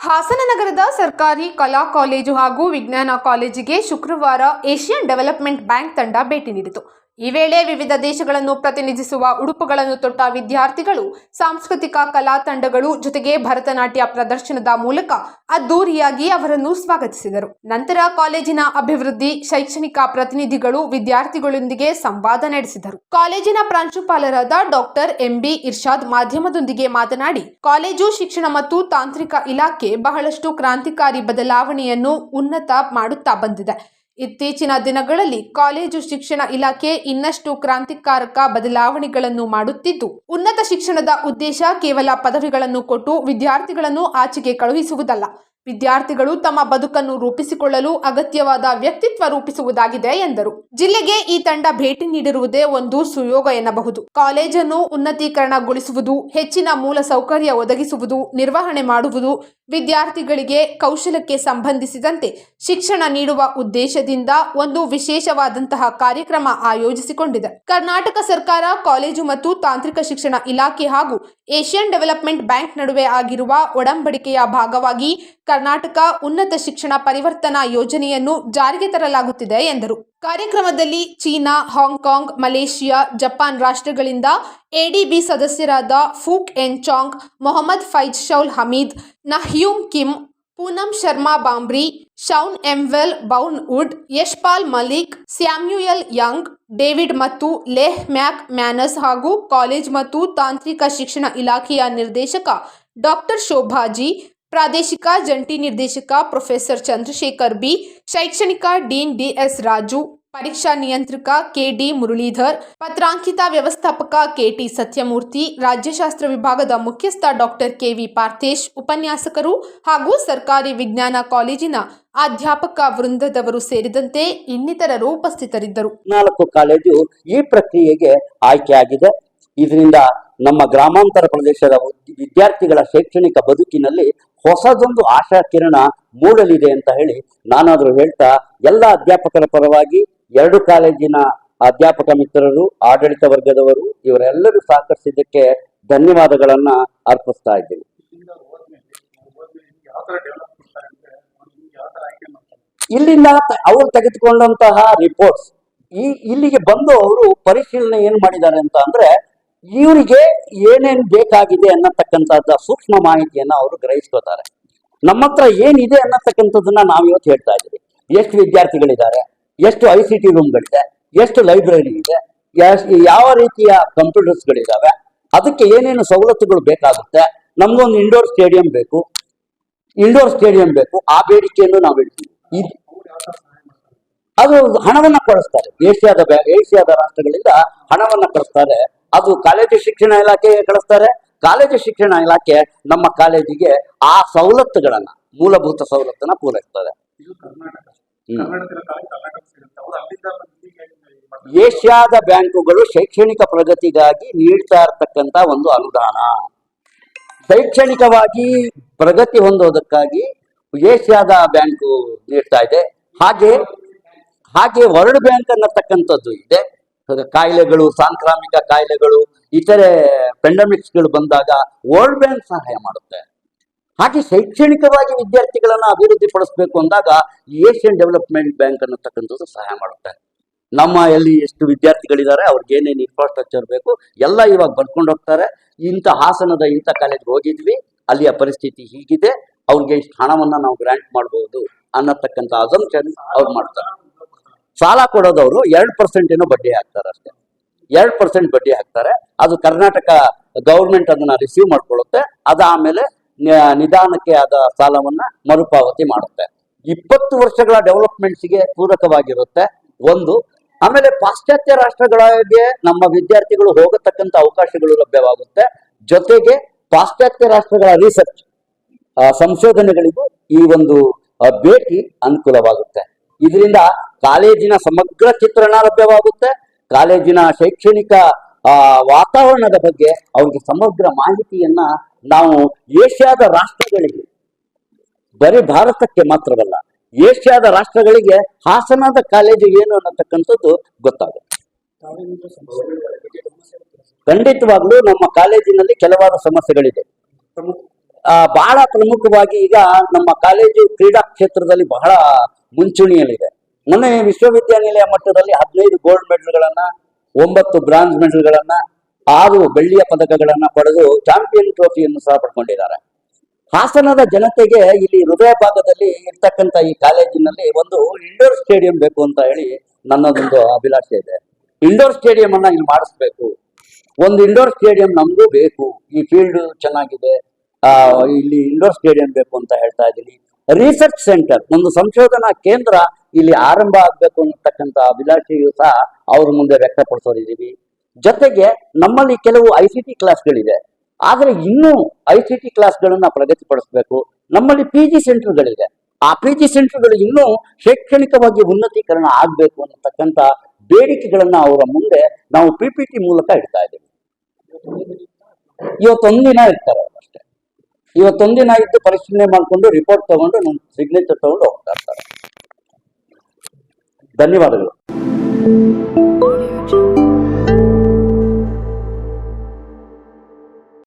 ಹಾಸನ ನಗರದ ಸರ್ಕಾರಿ ಕಲಾ ಕಾಲೇಜು ಹಾಗೂ ವಿಜ್ಞಾನ ಕಾಲೇಜಿಗೆ ಶುಕ್ರವಾರ ಏಷ್ಯನ್ ಡೆವಲಪ್ಮೆಂಟ್ ಬ್ಯಾಂಕ್ ತಂಡ ಭೇಟಿ ನೀಡಿತು. ಈ ವೇಳೆ ವಿವಿಧ ದೇಶಗಳನ್ನು ಪ್ರತಿನಿಧಿಸುವ ಉಡುಪುಗಳನ್ನು ತೊಟ್ಟ ವಿದ್ಯಾರ್ಥಿಗಳು, ಸಾಂಸ್ಕೃತಿಕ ಕಲಾ ತಂಡಗಳು ಜೊತೆಗೆ ಭರತನಾಟ್ಯ ಪ್ರದರ್ಶನದ ಮೂಲಕ ಅದ್ದೂರಿಯಾಗಿ ಅವರನ್ನು ಸ್ವಾಗತಿಸಿದರು. ನಂತರ ಕಾಲೇಜಿನ ಅಭಿವೃದ್ಧಿ, ಶೈಕ್ಷಣಿಕ ಪ್ರತಿನಿಧಿಗಳು ವಿದ್ಯಾರ್ಥಿಗಳೊಂದಿಗೆ ಸಂವಾದ ನಡೆಸಿದರು. ಕಾಲೇಜಿನ ಪ್ರಾಂಶುಪಾಲರಾದ ಡಾಕ್ಟರ್ ಎಂಬಿ. ಇರ್ಷಾದ್ ಮಾಧ್ಯಮದೊಂದಿಗೆ ಮಾತನಾಡಿ, ಕಾಲೇಜು ಶಿಕ್ಷಣ ಮತ್ತು ತಾಂತ್ರಿಕ ಇಲಾಖೆ ಬಹಳಷ್ಟು ಕ್ರಾಂತಿಕಾರಿ ಬದಲಾವಣೆಯನ್ನು ಉನ್ನತ ಮಾಡುತ್ತಾ ಬಂದಿದೆ. ಇತ್ತೀಚಿನ ದಿನಗಳಲ್ಲಿ ಕಾಲೇಜು ಶಿಕ್ಷಣ ಇಲಾಖೆ ಇನ್ನಷ್ಟು ಕ್ರಾಂತಿಕಾರಕ ಬದಲಾವಣೆಗಳನ್ನು ಮಾಡುತ್ತಿದ್ದು, ಉನ್ನತ ಶಿಕ್ಷಣದ ಉದ್ದೇಶ ಕೇವಲ ಪದವಿಗಳನ್ನು ಕೊಟ್ಟು ವಿದ್ಯಾರ್ಥಿಗಳನ್ನು ಆಚೆಗೆ ಕಳುಹಿಸುವುದಲ್ಲ. ವಿದ್ಯಾರ್ಥಿಗಳು ತಮ್ಮ ಬದುಕನ್ನು ರೂಪಿಸಿಕೊಳ್ಳಲು ಅಗತ್ಯವಾದ ವ್ಯಕ್ತಿತ್ವ ರೂಪಿಸುವುದಾಗಿದೆ ಎಂದರು. ಜಿಲ್ಲೆಗೆ ಈ ತಂಡ ಭೇಟಿ ನೀಡಿರುವುದೇ ಒಂದು ಸುಯೋಗ ಎನ್ನಬಹುದು. ಕಾಲೇಜನ್ನು ಉನ್ನತೀಕರಣಗೊಳಿಸುವುದು, ಹೆಚ್ಚಿನ ಮೂಲ ಸೌಕರ್ಯ ಒದಗಿಸುವುದು, ನಿರ್ವಹಣೆ ಮಾಡುವುದು ವಿದ್ಯಾರ್ಥಿಗಳಿಗೆ ಕೌಶಲಕ್ಕೆ ಸಂಬಂಧಿಸಿದಂತೆ ಶಿಕ್ಷಣ ನೀಡುವ ಉದ್ದೇಶದಿಂದ ಒಂದು ವಿಶೇಷವಾದಂತಹ ಕಾರ್ಯಕ್ರಮ ಆಯೋಜಿಸಿಕೊಂಡಿದೆ. ಕರ್ನಾಟಕ ಸರ್ಕಾರ ಕಾಲೇಜು ಮತ್ತು ತಾಂತ್ರಿಕ ಶಿಕ್ಷಣ ಇಲಾಖೆ ಹಾಗೂ ಏಷ್ಯನ್ ಡೆವಲಪ್ಮೆಂಟ್ ಬ್ಯಾಂಕ್ ನಡುವೆ ಆಗಿರುವ ಒಡಂಬಡಿಕೆಯ ಭಾಗವಾಗಿ ಕರ್ನಾಟಕ ಉನ್ನತ ಶಿಕ್ಷಣ ಪರಿವರ್ತನಾ ಯೋಜನೆಯನ್ನು ಜಾರಿಗೆ ತರಲಾಗುತ್ತಿದೆ ಎಂದರು. ಕಾರ್ಯಕ್ರಮದಲ್ಲಿ China, Hong Kong, Malaysia, Japan ರಾಷ್ಟ್ರಗಳಿಂದ ADB ಸದಸ್ಯರಾದ Fook En Chang Mohammad Faiz Shaul Hameed Nahum Kim Poonam Sharma Bambri Shaun ಎಂವೆಲ್ ಬೌನ್ wood Yashpal Malik Samuel Young David ಮತ್ತು ಲೆಹ್ ಮ್ಯಾಕ್ ಮ್ಯಾನಸ್ ಹಾಗೂ ಕಾಲೇಜ್ ಮತ್ತು ತಾಂತ್ರಿಕ ಶಿಕ್ಷಣ ಇಲಾಖೆಯ ನಿರ್ದೇಶಕ ಡಾಕ್ಟರ್ ಶೋಭಾಜಿ ಪ್ರಾದೇಶಿಕ ಜಂಟಿ ನಿರ್ದೇಶಕ ಪ್ರೊಫೆಸರ್ ಚಂದ್ರಶೇಖರ್ ಬಿ ಶೈಕ್ಷಣಿಕ ಡೀನ್ ಡಿಎಸ್ ರಾಜು ಪರೀಕ್ಷಾ ನಿಯಂತ್ರಕ ಕೆಡಿ ಮುರಳೀಧರ್, ಪತ್ರಾಂಕಿತ ವ್ಯವಸ್ಥಾಪಕ ಕೆಟಿ ಸತ್ಯಮೂರ್ತಿ, ರಾಜ್ಯಶಾಸ್ತ್ರ ವಿಭಾಗದ ಮುಖ್ಯಸ್ಥ ಡಾಕ್ಟರ್ ಕೆವಿ ಪಾರ್ಥೇಶ್, ಉಪನ್ಯಾಸಕರು ಹಾಗೂ ಸರ್ಕಾರಿ ವಿಜ್ಞಾನ ಕಾಲೇಜಿನ ಅಧ್ಯಾಪಕ ವೃಂದದವರು ಸೇರಿದಂತೆ ಇನ್ನಿತರರು ಉಪಸ್ಥಿತರಿದ್ದರು. ನಾಲ್ಕು ಕಾಲೇಜು ಈ ಪ್ರಕ್ರಿಯೆಗೆ ಆಯ್ಕೆಯಾಗಿದೆ. ಇದರಿಂದ ನಮ್ಮ ಗ್ರಾಮಾಂತರ ಪ್ರದೇಶದ ವಿದ್ಯಾರ್ಥಿಗಳ ಶೈಕ್ಷಣಿಕ ಬದುಕಿನಲ್ಲಿ ಹೊಸದೊಂದು ಆಶಾ ಕಿರಣ ಮೂಡಲಿದೆ ಅಂತ ಹೇಳಿ ನಾನಾದರೂ ಹೇಳ್ತಾ, ಎಲ್ಲ ಅಧ್ಯಾಪಕರ ಪರವಾಗಿ ಎರಡು ಕಾಲೇಜಿನ ಅಧ್ಯಾಪಕ ಮಿತ್ರರು, ಆಡಳಿತ ವರ್ಗದವರು, ಇವರೆಲ್ಲರೂ ಸಹಕರಿಸಿದ್ದಕ್ಕೆ ಧನ್ಯವಾದಗಳನ್ನ ಅರ್ಪಿಸ್ತಾ ಇದ್ದೀನಿ. ಇಲ್ಲಿಂದ ಅವರು ತೆಗೆದುಕೊಂಡಂತಹ ರಿಪೋರ್ಟ್ಸ್ ಈ ಇಲ್ಲಿಗೆ ಬಂದು ಅವರು ಪರಿಶೀಲನೆ ಏನ್ ಮಾಡಿದ್ದಾರೆ ಅಂತ ಅಂದ್ರೆ, ಇವರಿಗೆ ಏನೇನ್ ಬೇಕಾಗಿದೆ ಅನ್ನತಕ್ಕಂಥದ್ದ ಸೂಕ್ಷ್ಮ ಮಾಹಿತಿಯನ್ನ ಅವರು ಗ್ರಹಿಸ್ಕೋತಾರೆ ನಮ್ಮ ಹತ್ರ ಏನಿದೆ ಅನ್ನತಕ್ಕಂಥದ್ದನ್ನ ನಾವು ಇವತ್ತು ಹೇಳ್ತಾ ಇದ್ದೀವಿ. ಎಷ್ಟು ವಿದ್ಯಾರ್ಥಿಗಳಿದ್ದಾರೆ? ಎಷ್ಟು ಐ ಸಿ ಟಿ ರೂಮ್ಗಳಿದೆ ಎಷ್ಟು ಲೈಬ್ರರಿ ಇದೆ ಯಾವ ರೀತಿಯ ಕಂಪ್ಯೂಟರ್ಸ್ಗಳಿದ್ದಾವೆ ಅದಕ್ಕೆ ಏನೇನು ಸವಲತ್ತುಗಳು ಬೇಕಾಗುತ್ತೆ, ನಮ್ಗೊಂದು ಇಂಡೋರ್ ಸ್ಟೇಡಿಯಂ ಬೇಕು. ಇಂಡೋರ್ ಸ್ಟೇಡಿಯಂ ಬೇಕು, ಆ ಬೇಡಿಕೆಯನ್ನು ನಾವು ಮಾಡ್ತಾರೆ ಅದು ಹಣವನ್ನ ಕಳಿಸ್ತಾರೆ ಏಷ್ಯಾದ ಏಷ್ಯಾದ ರಾಷ್ಟ್ರಗಳಿಂದ ಹಣವನ್ನ ಕಳಿಸ್ತಾರೆ ಅದು ಕಾಲೇಜು ಶಿಕ್ಷಣ ಇಲಾಖೆಗೆ ಕಳಿಸ್ತಾರೆ. ಕಾಲೇಜು ಶಿಕ್ಷಣ ಇಲಾಖೆ ನಮ್ಮ ಕಾಲೇಜಿಗೆ ಆ ಸವಲತ್ತುಗಳನ್ನ, ಮೂಲಭೂತ ಸವಲತ್ತನ್ನ ಪೂರೈಸ್ತದೆ ಇದು ಕರ್ನಾಟಕ ಹ್ಮ್. ಕರ್ನಾಟಕದ ಕಾಲ ಕರ್ನಾಟಕ ಸಿಗುತ್ತೆ ಅವ್ರು ಅಲ್ಲಿಂದ ಬಂದು ಇಲ್ಲಿಗೆ ಇದು ಮಾಡ್ತಾರೆ. ಏಷ್ಯಾದ ಬ್ಯಾಂಕುಗಳು ಶೈಕ್ಷಣಿಕ ಪ್ರಗತಿಗಾಗಿ ನೀಡ್ತಾ ಇರತಕ್ಕಂತ ಒಂದು ಅನುದಾನ. ಶೈಕ್ಷಣಿಕವಾಗಿ ಪ್ರಗತಿ ಹೊಂದೋದಕ್ಕಾಗಿ ಏಷ್ಯಾದ ಬ್ಯಾಂಕು ನೀಡ್ತಾ ಇದೆ. ಹಾಗೆ ಹಾಗೆ ವರ್ಲ್ಡ್ ಬ್ಯಾಂಕ್ ಅನ್ನತಕ್ಕಂಥದ್ದು ಇದೆ. ಕಾಯಿಲೆಗಳು, ಸಾಂಕ್ರಾಮಿಕ ಕಾಯಿಲೆಗಳು, ಇತರೆ ಪೆಂಡಮಿಕ್ಸ್ಗಳು ಬಂದಾಗ ವರ್ಲ್ಡ್ ಬ್ಯಾಂಕ್ ಸಹಾಯ ಮಾಡುತ್ತೆ. ಹಾಗೆ ಶೈಕ್ಷಣಿಕವಾಗಿ ವಿದ್ಯಾರ್ಥಿಗಳನ್ನ ಅಭಿವೃದ್ಧಿಪಡಿಸಬೇಕು ಅಂದಾಗ ಏಷ್ಯನ್ ಡೆವಲಪ್ಮೆಂಟ್ ಬ್ಯಾಂಕ್ ಅನ್ನತಕ್ಕಂಥದ್ದು ಸಹಾಯ ಮಾಡುತ್ತೆ. ನಮ್ಮ ಎಲ್ಲಿ ಎಷ್ಟು ವಿದ್ಯಾರ್ಥಿಗಳಿದ್ದಾರೆ, ಅವ್ರಿಗೆ ಏನೇನು ಇನ್ಫ್ರಾಸ್ಟ್ರಕ್ಚರ್ ಬೇಕು, ಎಲ್ಲ ಇವಾಗ ಬರ್ಕೊಂಡು ಹೋಗ್ತಾರೆ. ಇಂಥ ಹಾಸನದ ಇಂಥ ಕಾಲೇಜ್ಗೆ ಹೋಗಿದ್ವಿ, ಅಲ್ಲಿಯ ಪರಿಸ್ಥಿತಿ ಹೀಗಿದೆ, ಅವ್ರಿಗೆ ಇಷ್ಟು ಹಣವನ್ನು ನಾವು ಗ್ರಾಂಟ್ ಮಾಡಬಹುದು ಅನ್ನತಕ್ಕಂಥ ಅಸಂಪ್ಷನ್ ಅವ್ರು ಮಾಡ್ತಾರೆ. ಸಾಲ ಕೊಡೋದವರು ಎರಡು ಪರ್ಸೆಂಟ್ ಏನೋ ಬಡ್ಡಿ ಹಾಕ್ತಾರೆ ಅಷ್ಟೇ. ಎರಡು ಪರ್ಸೆಂಟ್ ಬಡ್ಡಿ ಹಾಕ್ತಾರೆ, ಅದು ಕರ್ನಾಟಕ ಗೌರ್ಮೆಂಟ್ ಅದನ್ನ ರಿಸೀವ್ ಮಾಡ್ಕೊಳ್ಳುತ್ತೆ, ಅದಾದ್ಮೇಲೆ ಆಮೇಲೆ ನಿಧಾನಕ್ಕೆ ಆದ ಸಾಲವನ್ನ ಮರುಪಾವತಿ ಮಾಡುತ್ತೆ. ಇಪ್ಪತ್ತು ವರ್ಷಗಳ ಡೆವಲಪ್ಮೆಂಟ್ಸ್ಗೆ ಪೂರಕವಾಗಿರುತ್ತೆ. ಒಂದು ಆಮೇಲೆ ಪಾಶ್ಚಾತ್ಯ ರಾಷ್ಟ್ರಗಳಿಗೆ ನಮ್ಮ ವಿದ್ಯಾರ್ಥಿಗಳು ಹೋಗತಕ್ಕಂತ ಅವಕಾಶಗಳು ಲಭ್ಯವಾಗುತ್ತೆ. ಜೊತೆಗೆ ಪಾಶ್ಚಾತ್ಯ ರಾಷ್ಟ್ರಗಳ ರಿಸರ್ಚ್ ಸಂಶೋಧನೆಗಳಿಗೂ ಈ ಒಂದು ಭೇಟಿ ಅನುಕೂಲವಾಗುತ್ತೆ. ಇದರಿಂದ ಕಾಲೇಜಿನ ಸಮಗ್ರ ಚಿತ್ರಣ ಲಭ್ಯವಾಗುತ್ತೆ. ಕಾಲೇಜಿನ ಶೈಕ್ಷಣಿಕ ವಾತಾವರಣದ ಬಗ್ಗೆ ಅವ್ರಿಗೆ ಸಮಗ್ರ ಮಾಹಿತಿಯನ್ನ ನಾವು ಏಷ್ಯಾದ ರಾಷ್ಟ್ರಗಳಿಗೆ, ಬರೀ ಭಾರತಕ್ಕೆ ಮಾತ್ರವಲ್ಲ ಏಷ್ಯಾದ ರಾಷ್ಟ್ರಗಳಿಗೆ ಹಾಸನದ ಕಾಲೇಜು ಏನು ಅನ್ನತಕ್ಕಂಥದ್ದು ಗೊತ್ತಾಗುತ್ತೆ. ಖಂಡಿತವಾಗ್ಲೂ ನಮ್ಮ ಕಾಲೇಜಿನಲ್ಲಿ ಕೆಲವಾರು ಸಮಸ್ಯೆಗಳಿದೆ. ಆ, ಬಹಳ ಪ್ರಮುಖವಾಗಿ ಈಗ ನಮ್ಮ ಕಾಲೇಜು ಕ್ರೀಡಾ ಕ್ಷೇತ್ರದಲ್ಲಿ ಬಹಳ ಮುಂಚೂಣಿಯಲ್ಲಿದೆ. ಮೊನ್ನೆ ವಿಶ್ವವಿದ್ಯಾನಿಲಯ ಮಟ್ಟದಲ್ಲಿ ಹದಿನೈದು ಗೋಲ್ಡ್ ಮೆಡಲ್ಗಳನ್ನ ಒಂಬತ್ತು ಬ್ರಾಂಜ್ ಮೆಡಲ್ಗಳನ್ನ ಆರು ಬೆಳ್ಳಿಯ ಪದಕಗಳನ್ನ ಪಡೆದು ಚಾಂಪಿಯನ್ ಟ್ರೋಫಿಯನ್ನು ಸಹ ಪಡ್ಕೊಂಡಿದ್ದಾರೆ. ಹಾಸನದ ಜನತೆಗೆ ಇಲ್ಲಿ ಹೃದಯ ಭಾಗದಲ್ಲಿ ಇರ್ತಕ್ಕಂತ ಈ ಕಾಲೇಜಿನಲ್ಲಿ ಒಂದು ಇಂಡೋರ್ ಸ್ಟೇಡಿಯಂ ಬೇಕು ಅಂತ ಹೇಳಿ ನನ್ನದೊಂದು ಅಭಿಲಾಷೆ ಇದೆ. ಇಂಡೋರ್ ಸ್ಟೇಡಿಯಂ ಅನ್ನ ಇಲ್ಲಿ ಮಾಡಿಸ್ಬೇಕು. ಒಂದು ಇಂಡೋರ್ ಸ್ಟೇಡಿಯಂ ನಮಗೂ ಬೇಕು. ಈ ಫೀಲ್ಡ್ ಚೆನ್ನಾಗಿದೆ. ಆ, ಇಲ್ಲಿ ಇಂಡೋರ್ ಸ್ಟೇಡಿಯಂ ಬೇಕು ಅಂತ ಹೇಳ್ತಾ ಇದ್ದೀನಿ. ರಿಸರ್ಚ್ ಸೆಂಟರ್ ಒಂದು ಸಂಶೋಧನಾ ಕೇಂದ್ರ ಇಲ್ಲಿ ಆರಂಭ ಆಗ್ಬೇಕು ಅನ್ನತಕ್ಕಂತ ಅಭಿಲಾಷೆಯು ಸಹ ಅವ್ರ ಮುಂದೆ ವ್ಯಕ್ತಪಡಿಸೋದಿದ್ದೀವಿ. ಜೊತೆಗೆ ನಮ್ಮಲ್ಲಿ ಕೆಲವು ಐ ಸಿ ಟಿ ಕ್ಲಾಸ್ಗಳಿದೆ ಆದ್ರೆ ಇನ್ನೂ ಐ ಸಿ ಟಿ ಕ್ಲಾಸ್ಗಳನ್ನ ಪ್ರಗತಿಪಡಿಸಬೇಕು ನಮ್ಮಲ್ಲಿ ಪಿ ಜಿ ಸೆಂಟರ್ಗಳಿದೆ. ಆ ಪಿ ಜಿ ಸೆಂಟರ್ಗಳು ಇನ್ನೂ ಶೈಕ್ಷಣಿಕವಾಗಿ ಉನ್ನತೀಕರಣ ಆಗ್ಬೇಕು ಅನ್ನತಕ್ಕಂಥ ಬೇಡಿಕೆಗಳನ್ನ ಅವರ ಮುಂದೆ ನಾವು ಪಿ ಪಿ ಟಿ ಮೂಲಕ ಇಡ್ತಾ ಇದ್ದೀವಿ. ಇವತ್ತೊಂದಿನ ಇರ್ತಾರೆ ಅಷ್ಟೇ. ಅಷ್ಟೇ ಇವತ್ತೊಂದಿನ ಇದ್ದು ಪರಿಶೀಲನೆ ಮಾಡಿಕೊಂಡು ರಿಪೋರ್ಟ್ ತಗೊಂಡು ನಮ್ಮ ಸಿಗ್ನೇಚರ್ ತಗೊಂಡು ಹೋಗ್ತಾ ಇರ್ತಾರೆ. ಧನ್ಯವಾದಗಳು.